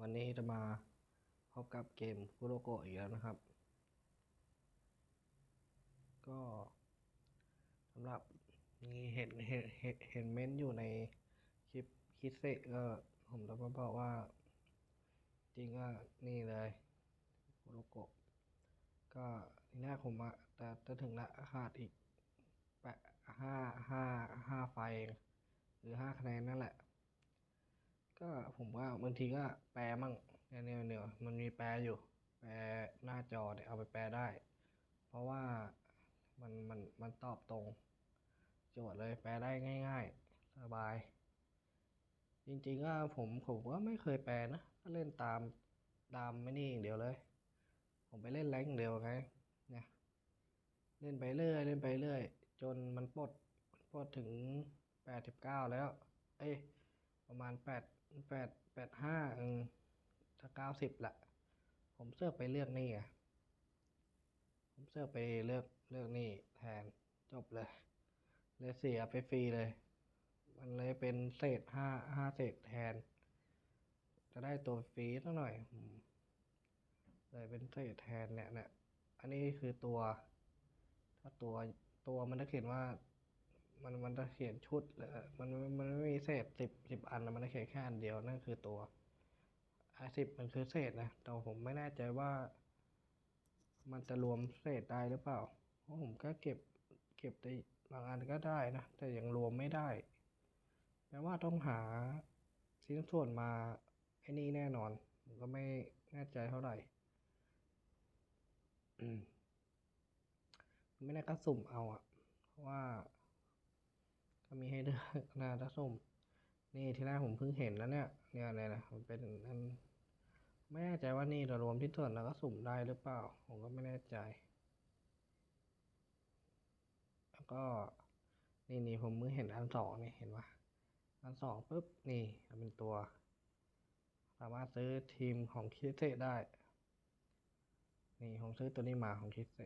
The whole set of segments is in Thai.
วันนี้จะมาพบกับเกมคุโรโกะอีกแล้วนะครับ ก็สำหรับนี่เห็นเห็นเห็นเห็นเม้นต์อยู่ในคลิปคิดเซก็ผมจะมาบอกว่า จริงก็นี่เลยคุโรโกะก็ทีแรกผมอะแต่จะถึงละขาดอีกแปะห้าห้าห้าไฟหรือห้าคะแนนนั่นแหละ ก็ผมว่าบางทีก็แปลมั่งเนี่ยเนี่ยเนี่ยมันมีแปลอยู่ แปลหน้าจอเนี่ยเอาไปแปลได้ เพราะว่ามันมันมันตอบตรง โจทย์เลยแปลได้ง่าย ๆ สบาย จริงๆก็ผมผมก็ไม่เคยแปลนะก็เล่นตามตามไม่นี่อย่างเดียวเลย ผมไปเล่นแรงเดียวไงเนี่ยเล่นไปเรื่อยเล่นไปเรื่อย จนมันปลดปลดถึงแปดสิบเก้าแล้ว เอ้ยประมาณแปด แปดแปดห้าเออถ้าเก้าสิบละ ผมเสื้อไปเลือกนี่ไงผมเสื้อไปเลือกเลือกนี่แทนจบเลยเลยเสียไปฟรีเลย มันเลยเป็นเศษห้าห้าเศษแทน จะได้ตัวฟรีสักหน่อยเลยเป็นเศษแทนเนี่ยเนี่ยอันนี้คือตัว ถ้าตัวตัวมันจะเขียนว่า มันมันจะเขียนชุดเลยมันมันไม่มีเศษสิบสิบอันมันจะเขียนแค่อันเดียวนั่นคือตัวไอ้สิบมันคือเศษนะแต่ผมไม่แน่ใจว่า มันจะรวมเศษได้หรือเปล่าเพราะผมก็เก็บเก็บได้บางอันก็ได้นะแต่ยังรวมไม่ได้แปลว่าต้องหาชิ้นส่วนมาไอ้นี่แน่นอนผมก็ไม่แน่ใจเท่าไหร่ไม่ได้ก็สุ่มเอาอะเพราะว่า มีให้เลือกน่าจะสุ่มนี่ทีแรกผมเพิ่งเห็นแล้วเนี่ยเนี่ยอะไรนะมันเป็นอันไม่แน่ใจว่านี่จะรวมที่ส่วนแล้วก็สุ่มได้หรือเปล่า ผมก็ไม่แน่ใจ แล้วก็นี่นี่ผมเพิ่งเห็นอันสองนี่เห็นปะอันสองปุ๊บนี่เป็นตัว สามารถซื้อทีมของคิเซได้ นี่ผมซื้อตัวนี้มาของคิเซ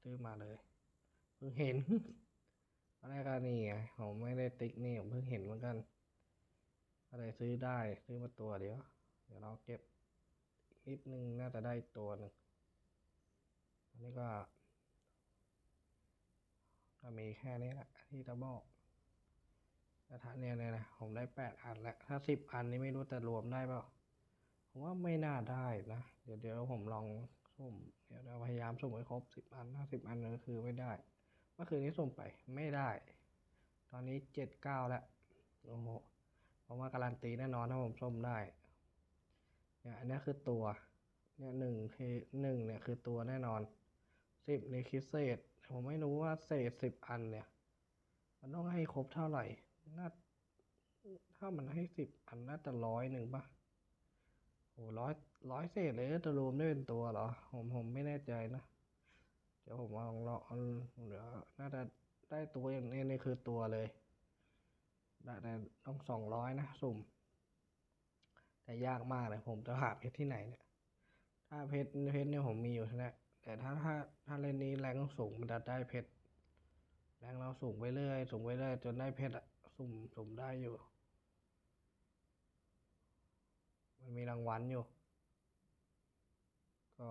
ซื้อมาเลยเพิ่งเห็น แรกก็นี่ไงผมไม่ได้ติ๊กนี่ผมเพิ่งเห็นเหมือนกันก็เลยซื้อได้ซื้อมาตัวเดียว เดี๋ยวเราเก็บนิดนึงน่าจะได้ตัวหนึ่งอันนี้ก็ ก็มีแค่นี้แหละที่จะบอกแต่ถ้าเนี่ยเนี่ยนะผมได้แปดอันแล้วถ้าสิบอันนี้ไม่รู้จะรวมได้เปล่าผมว่าไม่น่าได้นะ เดี๋ยวเดี๋ยวผมลองสุ่มเดี๋ยวเราพยายามสุ่มให้ครบสิบอันถ้าสิบอันก็คือไม่ได้ เมื่อคืนนี้สุ่มไปไม่ได้ ตอนนี้เจ็ดเก้าแล้วโอ้โหผมว่าการันตีแน่นอนถ้าผมสุ่มได้เนี่ยอันนี้คือตัวเนี่ยหนึ่งคือหนึ่งเนี่ยคือตัวแน่นอนสิบนี่คือเศษ ผมไม่รู้ว่าเศษสิบอันเนี่ย มันต้องให้ครบเท่าไหร่น่าถ้ามันให้สิบอันน่าจะร้อยหนึ่งปะโอ้ร้อยร้อยเศษเลยจะรวมได้เป็นตัวเหรอ ผมผมไม่แน่ใจนะ ดี๋ยวผมลองลองเดี๋ยวน่าจะได้ตัวอย่างนี้นี่คือตัวเลยได้แต่ต้องสองร้อยนะสุ่ม แต่ยากมากเลยผมจะหาเพชรที่ไหนเนี่ย ถ้าเพชรเพชรเนี่ยผมมีอยู่แล้วแต่ถ้าถ้าถ้าเล่นนี้แรงสูงมันจะได้เพชรแรงเราสูงไปเรื่อยสูงไปเรื่อยจนได้เพชรอะสุ่มสุ่มได้อยู่ มันมีรางวัลอยู่ ก็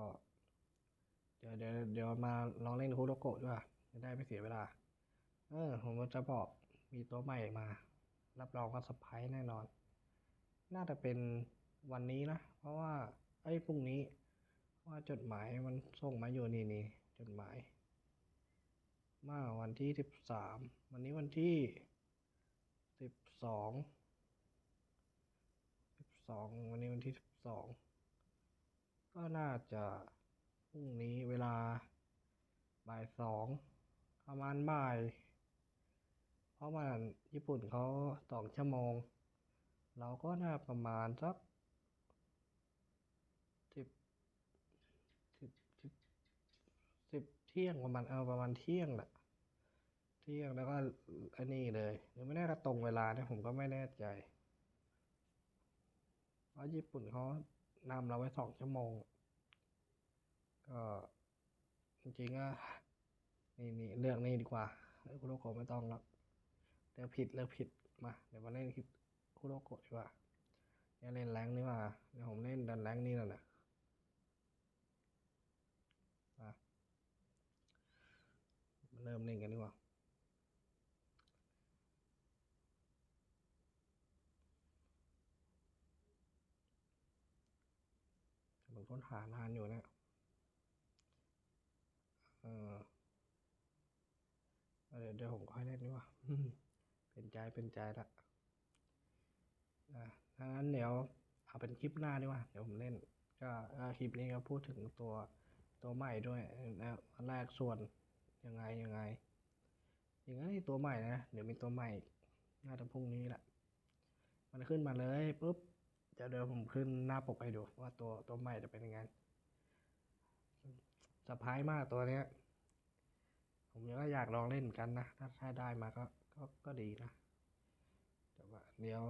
ดี๋ยวเดี๋ยวเดี๋ยวมาลองเล่นคูโรโกะด้วยจะได้ไม่เสียเวลา เออ ผมก็จะบอกมีตัวใหม่มา รับรองว่าสไพรส์แน่นอน น่าจะเป็นวันนี้นะ เพราะว่าเอ้พรุ่งนี้ ว่าจดหมายมันส่งมาอยู่นี่นี่จดหมาย มาวันที่สิบสามวันนี้วันที่สิบสองสิบสองวันนี้วันที่สิบสองก็น่าจะ รุ่งนี้เวลาบ่ายสองประมาณบ่าย เพราะมันญี่ปุ่นเขาสองชั่วโมง เราก็น่าประมาณสักสิบสิบสิบสิบเที่ยงประมาณเอาประมาณเที่ยงแหละเที่ยงแล้วก็อันนี้เลยหรือไม่แน่ก็ตรงเวลาเนี่ยผมก็ไม่แน่ใจเพราะญี่ปุ่นเขานำเราไว้สองชั่วโมง ก็จริงๆก็นี่นี่เลือกนี่ดีกว่าเลือกคุโรโกะไม่ต้องแล้วเลือกผิดเลือกผิดมา เดี๋ยวมาเล่นคลิปคุโรโกะดีกว่าจะเล่นแรงนี่ว่าเดี๋ยวผมเล่นดันแรงนี่แหละนะมาเริ่มเล่นกันดีกว่าผมค้นหานานอยู่เนะ ออเดี๋ยวเดี๋ยวผมค่อยเล่นดีกว่าเป็นใจเป็นใจละอะถ้างั้นเดี๋ยวเอาเป็นคลิปหน้าดีกว่า เดี๋ยวผมเล่น ก็คลิปนี้ก็พูดถึงตัวตัวใหม่ด้วยนะอันแรกส่วนยังไงยังไง อยังไงตัวใหม่นะ เดี๋ยวมีตัวใหม่น่าจะพรุ่งนี้แหละ มันขึ้นมาเลยปุ๊บเดี๋ยวเดี๋ยวผมขึ้นหน้าปกให้ดูว่าตัวตัวใหม่จะเป็นยังไง สะพายมากตัวเนี้ย ผมก็อยากลองเล่นกันนะ ถ้าถ้าได้มาก็ก็ก็ดีนะแต่ว่าเดี๋ยว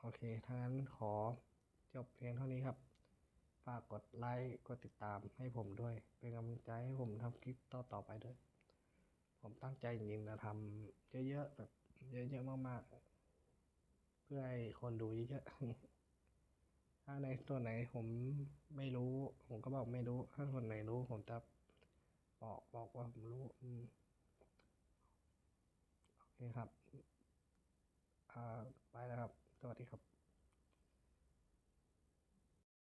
โอเคถ้างั้นขอจบเพียงเท่านี้ครับ ฝากกดไลค์ กดติดตามให้ผมด้วย เป็นกำลังใจให้ผมทำคลิปต่อต่อไปด้วย ผมตั้งใจจริงๆนะทำเยอะๆแบบเยอะๆมากๆ เพื่อให้คนดูเยอะๆ ถ้าในส่วนไหนผมไม่รู้ ผมก็บอกไม่รู้ ถ้าส่วนไหนรู้ผมจะบอกบอกว่าผมรู้อืมโอเคครับ อ่า ไปแล้วครับ สวัสดีครับ